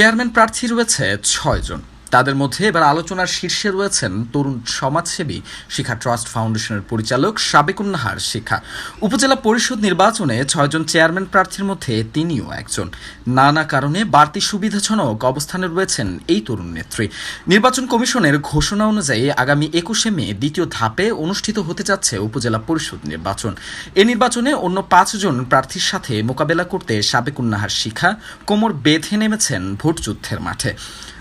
Chairman প্রার্থী রয়েছে ছয়জন। তাদের মধ্যে এবার আলোচনার শীর্ষে রয়েছেন তরুণ সমাজসেবী শিখা ট্রাস্ট ফাউন্ডেশনের পরিচালক সাবেকুন্নাহার শিখা। উপজেলা পরিষদ নির্বাচনে ছয়জন চেয়ারম্যান প্রার্থীর মধ্যে তিনিও একজন। নানা কারণে বাড়তি সুবিধাজনক অবস্থানে রয়েছেন এই তরুণ নেত্রী। নির্বাচন কমিশনের ঘোষণা অনুযায়ী আগামী একুশে মে দ্বিতীয় ধাপে অনুষ্ঠিত হতে যাচ্ছে উপজেলা পরিষদ নির্বাচন। এ নির্বাচনে অন্য পাঁচজন প্রার্থীর সাথে মোকাবেলা করতে সাবেকুন্নাহার শিখা কোমর বেঁধে নেমেছেন ভোটযুদ্ধের মাঠে।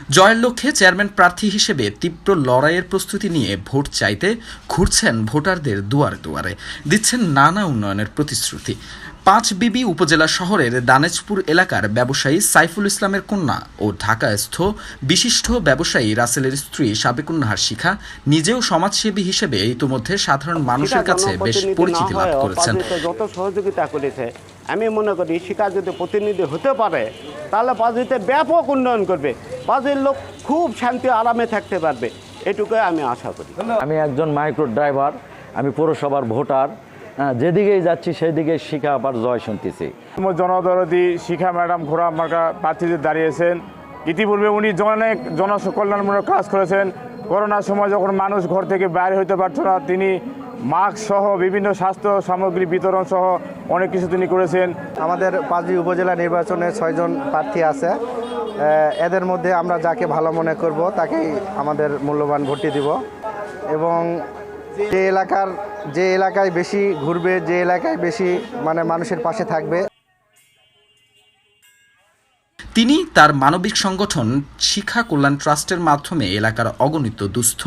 জয়ের লক্ষ্যে চেয়ারম্যান প্রার্থী হিসেবে তীব্র লড়াইয়ের প্রস্তুতি নিয়ে ভোট চাইতে ঘুরছেন ভোটারদের দুয়ারে দুয়ারে। দিচ্ছেন নানা উন্নয়নের প্রতিশ্রুতি। পাঁচ বিবি উপজেলা শহরের দানেজপুর এলাকার ব্যবসায়ী সাইফুল ইসলামের কন্যা ও ঢাকাস্থ বিশিষ্ট ব্যবসায়ী রাসেলের স্ত্রী সাবেকুন্নাহার শিখা নিজেও সমাজসেবী হিসেবে ইতোমধ্যে সাধারণ মানুষের কাছে বেশ পরিচিতি লাভ করেছেন। যত সহযোগিতা করেছে আমি মনে করি শিকার যদি প্রতিনিধি হতে পারে তাহলে পাঁচুতে ব্যাপক উন্নয়ন করবে। পাঁচের লোক খুব শান্তি আরামে থাকতে পারবে। এটুকুই আমি আশা করি। আমি একজন মাইক্রো ড্রাইভার আমি পৌরসভার ভোটার। হ্যাঁ, যেদিকেই যাচ্ছি সেদিকে শিখা আবার জয় শুনতেছি। জনদরদি শিখা ম্যাডাম ঘোড়া মার্কা প্রার্থীদের দাঁড়িয়েছেন। ইতিপূর্বে উনি অনেক জনকল্যাণমূলক কাজ করেছেন। করোনার সময় যখন মানুষ ঘর থেকে বাইরে হইতে পারতো না তিনি মাস্ক সহ বিভিন্ন স্বাস্থ্য সামগ্রী বিতরণ সহ অনেক কিছু তিনি করেছেন। আমাদের পাঁচটি উপজেলা নির্বাচনে ছয়জন প্রার্থী আছে। এদের মধ্যে আমরা যাকে ভালো মনে করব, তাকেই আমাদের মূল্যবান ভোটটি দিব। এবং যে এলাকার যে এলাকায় বেশি ঘুরবে, যে এলাকায় বেশি মানে মানুষের পাশে থাকবে তিনি তার মানবিক সংগঠন শিক্ষা কল্যাণ ট্রাস্টের মাধ্যমে এলাকার অগণিত দুস্থ,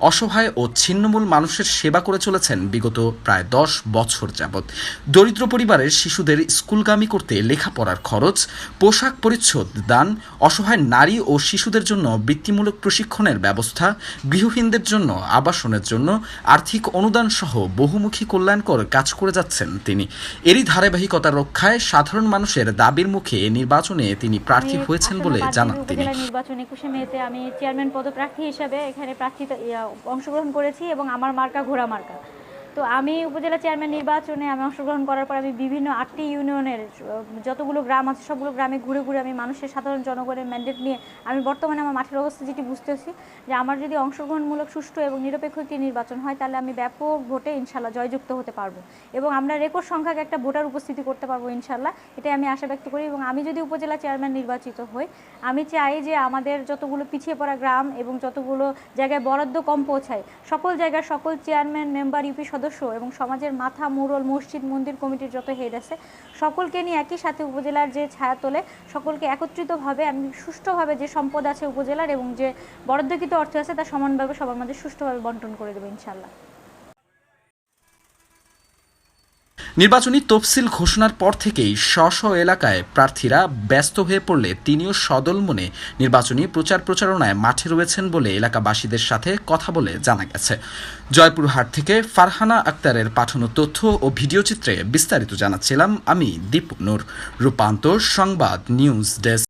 অসহায় ও ছিন্নমূল মানুষের সেবা করে চলেছেন বিগত প্রায় দশ বছর যাবৎ। দরিদ্র পরিবারের শিশুদের স্কুলগামী করতে লেখাপড়ার খরচ, পোশাক পরিচ্ছদ দান, অসহায় নারী ও শিশুদের জন্য বৃত্তিমূলক প্রশিক্ষণের ব্যবস্থা, গৃহহীনদের জন্য আবাসনের জন্য আর্থিক অনুদান সহ বহুমুখী কল্যাণকর কাজ করে যাচ্ছেন তিনি। এরই ধারাবাহিকতা রক্ষায় সাধারণ মানুষের দাবির মুখে নির্বাচনে তিনি প্রার্থী হয়েছেন বলে জানান তিনি। উপজেলা নির্বাচন একুশে মেতে আমি চেয়ারম্যান পদপ্রার্থী হিসেবে এখানে প্রার্থী অংশগ্রহণ করেছি এবং আমার মার্কা ঘোড়া মার্কা। তো আমি উপজেলা চেয়ারম্যান নির্বাচনে আমি অংশগ্রহণ করার পর আমি বিভিন্ন আটটি ইউনিয়নের যতগুলো গ্রাম আছে, সবগুলো গ্রামে ঘুরে ঘুরে আমি মানুষের, সাধারণ জনগণের ম্যান্ডেট নিয়ে আমি বর্তমানে আমার মাঠের অবস্থা যেটি বুঝতেছি, যে আমার যদি অংশগ্রহণমূলক, সুষ্ঠু এবং নিরপেক্ষ একটি নির্বাচন হয়, তাহলে আমি ব্যাপক ভোটে ইনশাল্লাহ জয়যুক্ত হতে পারব এবং আমরা রেকর্ড সংখ্যক একটা ভোটার উপস্থিতি করতে পারব ইনশাল্লাহ এটাই আমি আশা ব্যক্ত করি এবং আমি যদি উপজেলা চেয়ারম্যান নির্বাচিত হই, আমি চাই যে আমাদের যতগুলো পিছিয়ে পড়া গ্রাম এবং যতগুলো জায়গায় বরাদ্দ কম পৌঁছায়, সকল জায়গার সকল চেয়ারম্যান মেম্বার ইউপি সদস্য এবং সমাজের মাথা, মুরল, মসজিদ, মন্দির কমিটির যত হেড আছে, সকলকে নিয়ে একই সাথে উপজেলার যে ছায়া তোলে, সকলকে একত্রিতভাবে আমি সুষ্ঠুভাবে যে সম্পদ আছে উপজেলার এবং যে বরাদ্দকৃত অর্থ আছে, তা সমানভাবে সবার মাঝে সুষ্ঠুভাবে বন্টন করে দেবো ইনশাল্লাহ নির্বাচনী তফসিল ঘোষণার পর থেকেই স্ব স্ব এলাকায় প্রার্থীরা ব্যস্ত হয়ে পড়লে তিনিও সদল মনে নির্বাচনী প্রচার প্রচারণায় মাঠে রয়েছেন বলে এলাকাবাসীদের সাথে কথা বলে জানা গেছে। জয়পুরহাট থেকে ফারহানা আক্তারের পাঠানো তথ্য ও ভিডিও চিত্রে বিস্তারিত জানাচ্ছিলাম আমি দীপ নূর। রূপান্তর সংবাদ নিউজ ডেস্ক।